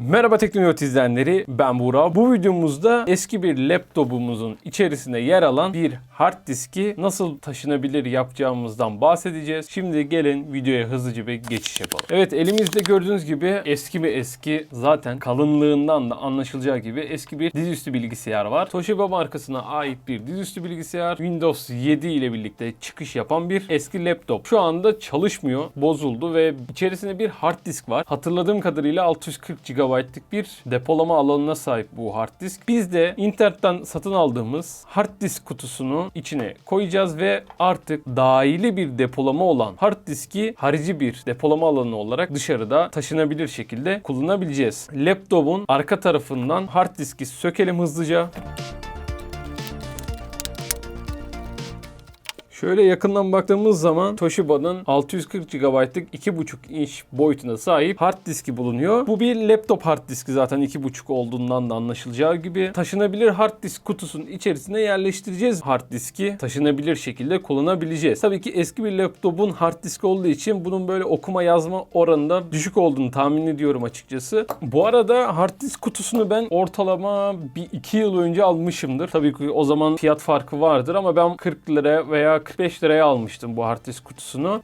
Merhaba Teknoloji izleyenleri ben Buğra. Bu videomuzda eski bir laptopumuzun içerisinde yer alan bir hard diski nasıl taşınabilir yapacağımızdan bahsedeceğiz. Şimdi gelin videoya hızlıca bir geçiş yapalım. Evet elimizde gördüğünüz gibi eski mi eski zaten kalınlığından da anlaşılacağı gibi eski bir dizüstü bilgisayar var. Toshiba markasına ait bir dizüstü bilgisayar. Windows 7 ile birlikte çıkış yapan bir eski laptop. Şu anda çalışmıyor, bozuldu ve içerisinde bir hard disk var. Hatırladığım kadarıyla 640 GB'lık bir depolama alanına sahip bu hard disk. Biz de internetten satın aldığımız hard disk kutusunu içine koyacağız ve artık dahili bir depolama olan hard diski harici bir depolama alanı olarak dışarıda taşınabilir şekilde kullanabileceğiz. Laptopun arka tarafından hard diski sökelim hızlıca. Şöyle yakından baktığımız zaman Toshiba'nın 640 GB'lık 2.5 inç boyutuna sahip hard diski bulunuyor. Bu bir laptop hard diski zaten 2.5 olduğundan da anlaşılacağı gibi. Taşınabilir hard disk kutusunun içerisine yerleştireceğiz hard diski. Taşınabilir şekilde kullanabileceğiz. Tabii ki eski bir laptopun hard diski olduğu için bunun böyle okuma yazma oranında düşük olduğunu tahmin ediyorum açıkçası. Bu arada hard disk kutusunu ben ortalama bir 2 yıl önce almışımdır. Tabii ki o zaman fiyat farkı vardır ama ben 40 lira veya 45 liraya almıştım bu hard disk kutusunu.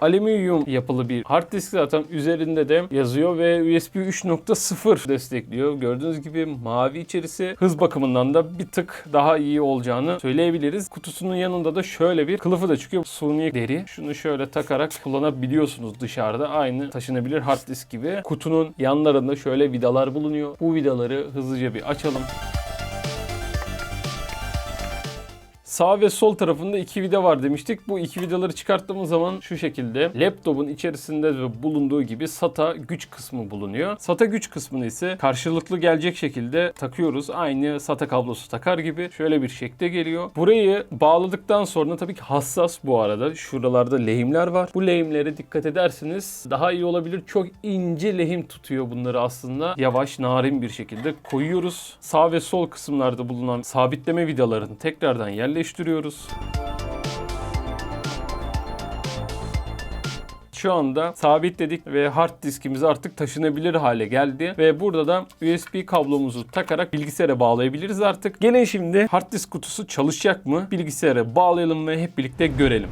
Alüminyum yapılı bir hard disk zaten üzerinde de yazıyor ve USB 3.0 destekliyor. Gördüğünüz gibi mavi içerisi hız bakımından da bir tık daha iyi olacağını söyleyebiliriz. Kutusunun yanında da şöyle bir kılıfı da çıkıyor. Suni deri. Şunu şöyle takarak kullanabiliyorsunuz dışarıda. Aynı taşınabilir hard disk gibi. Kutunun yanlarında şöyle vidalar bulunuyor. Bu vidaları hızlıca bir açalım. Sağ ve sol tarafında iki vida var demiştik. Bu iki vidaları çıkarttığımız zaman şu şekilde laptopun içerisinde de bulunduğu gibi SATA güç kısmı bulunuyor. SATA güç kısmını ise karşılıklı gelecek şekilde takıyoruz. Aynı SATA kablosu takar gibi şöyle bir şekilde geliyor. Burayı bağladıktan sonra tabii ki hassas bu arada. Şuralarda lehimler var. Bu lehimlere dikkat ederseniz daha iyi olabilir. Çok ince lehim tutuyor bunları aslında. Yavaş, narin bir şekilde koyuyoruz. Sağ ve sol kısımlarda bulunan sabitleme vidalarını tekrardan yerleştiriyoruz. Şu anda sabitledik ve hard diskimiz artık taşınabilir hale geldi. Ve burada da USB kablomuzu takarak bilgisayara bağlayabiliriz artık. Gelin şimdi hard disk kutusu çalışacak mı? Bilgisayara bağlayalım ve hep birlikte görelim.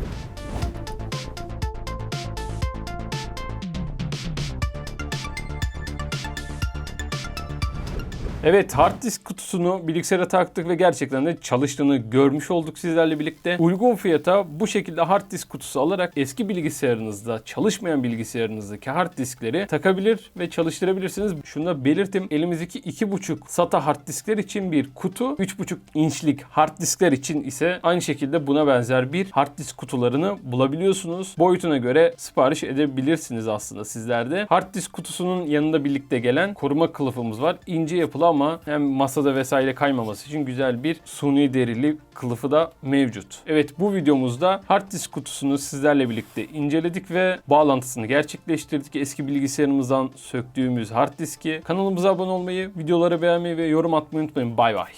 Evet hard disk kutusunu bilgisayara taktık ve gerçekten de çalıştığını görmüş olduk sizlerle birlikte. Uygun fiyata bu şekilde hard disk kutusu alarak eski bilgisayarınızda çalışmayan bilgisayarınızdaki hard diskleri takabilir ve çalıştırabilirsiniz. Şunu da belirttim. Elimizdeki 2.5 SATA hard diskler için bir kutu, 3.5 inçlik hard diskler için ise aynı şekilde buna benzer bir hard disk kutularını bulabiliyorsunuz. Boyutuna göre sipariş edebilirsiniz aslında sizlerde. Hard disk kutusunun yanında birlikte gelen koruma kılıfımız var. İnce yapılı ama hem masada vesaire kaymaması için güzel bir suni derili kılıfı da mevcut. Evet bu videomuzda hard disk kutusunu sizlerle birlikte inceledik ve bağlantısını gerçekleştirdik. Eski bilgisayarımızdan söktüğümüz hard diski. Kanalımıza abone olmayı, videoları beğenmeyi ve yorum atmayı unutmayın. Bay bay.